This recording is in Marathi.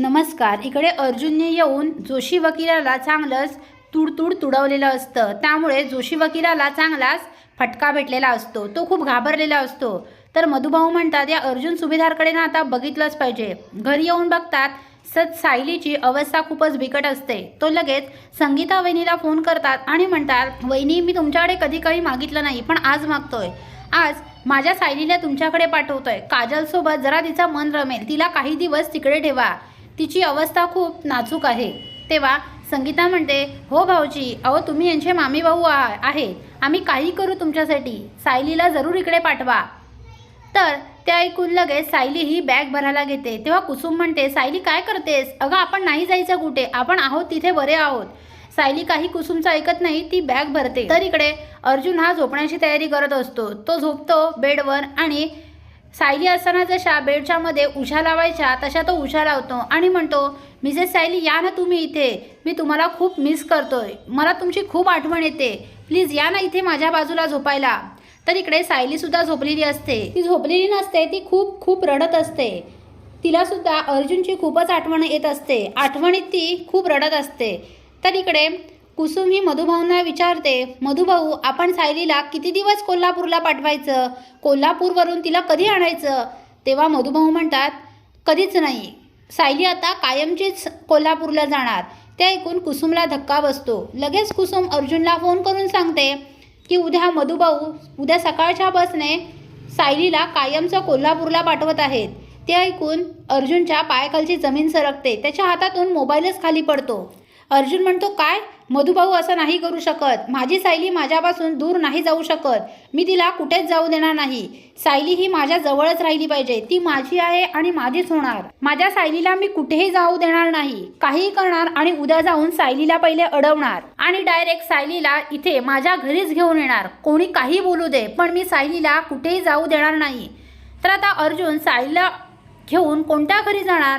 नमस्कार इकडे अर्जुनने येऊन जोशी वकिलाला चांगलंच तुडतुड तुडवलेलं असतं. त्यामुळे जोशी वकिलाला चांगलाच फटका भेटलेला असतो. तो खूप घाबरलेला असतो. तर मधुभाऊ म्हणतात या अर्जुन सुभेदारकडे ना आता बघितलंच पाहिजे. घरी येऊन बघतात सत सायलीची अवस्था खूपच बिकट असते. तो लगेच संगीता वहिनीला फोन करतात आणि म्हणतात वहिनी मी तुमच्याकडे कधी काही मागितलं नाही पण आज मागतोय. आज माझ्या सायलीला तुमच्याकडे पाठवतोय. काजलसोबत जरा तिचं मन रमेल. तिला काही दिवस तिकडे ठेवा. तिची अवस्था खूप नाजूक आहे. तेव्हा संगीता म्हणते हो भाऊजी अहो तुम्ही यांचे मामी भाऊ आ- आम्ही काही करू तुमच्यासाठी. सायलीला जरूर इकडे पाठवा. तर ते ऐकून लगेच सायली ही बॅग भरायला घेते. तेव्हा कुसुम म्हणते सायली काय करतेस? अगं आपण नाही जायचं कुठे. आपण आहोत तिथे बरे आहोत. सायली काही कुसुमचं ऐकत नाही ती बॅग भरते. तर इकडे अर्जुन हा झोपण्याची तयारी करत असतो. तो झोपतो बेडवर आणि सायली असताना जशा बेडच्या मध्ये उशा लावायच्या तशा तो उशा लावतो. आणि म्हणतो मिसेस सायली या ना तुम्ही इथे. मी तुम्हाला खूप मिस करतोय. मला तुमची खूप आठवण येते. प्लीज या ना इथे माझ्या बाजूला झोपायला. तर इकडे सायली सुद्धा झोपलेली असते. ती झोपलेली नसते ती खूप खूप रडत असते. तिला सुद्धा अर्जुनची खूपच आठवण येत असते. आठवणीत ती खूप रडत असते. तर इकडे कुसुम ही मधुभाऊंना विचारते मधुभाऊ आपण सायलीला किती दिवस कोल्हापूरला पाठवायचं? कोल्हापूरवरून तिला कधी आणायचं? तेव्हा मधुभाऊ म्हणतात कधीच नाही. सायली आता कायमचीच कोल्हापूरला जाणार. ते ऐकून कुसुमला धक्का बसतो. लगेच कुसुम अर्जुनला फोन करून सांगते की उद्या मधुभाऊ उद्या सकाळच्या बसने सायलीला कायमचं कोल्हापूरला पाठवत आहेत. ते ऐकून अर्जुनच्या पायाखालची जमीन सरकते. त्याच्या हातातून मोबाईलच खाली पडतो. अर्जुन म्हणतो काय? मधुभाऊ असं नाही करू शकत. माझी सायली माझ्यापासून दूर नाही जाऊ शकत. मी तिला कुठेच जाऊ देणार नाही. सायली ही माझ्या जवळच राहिली पाहिजे. ती माझी आहे आणि माझीच होणार. माझ्या सायलीला मी कुठेही जाऊ देणार नाही. काहीही करणार आणि उद्या जाऊन सायलीला पहिले अडवणार. आणि डायरेक्ट सायलीला इथे माझ्या घरीच घेऊन येणार. कोणी काही बोलू दे पण मी सायलीला कुठेही जाऊ देणार नाही. तर आता अर्जुन सायलीला घेऊन कोणत्या घरी जाणार?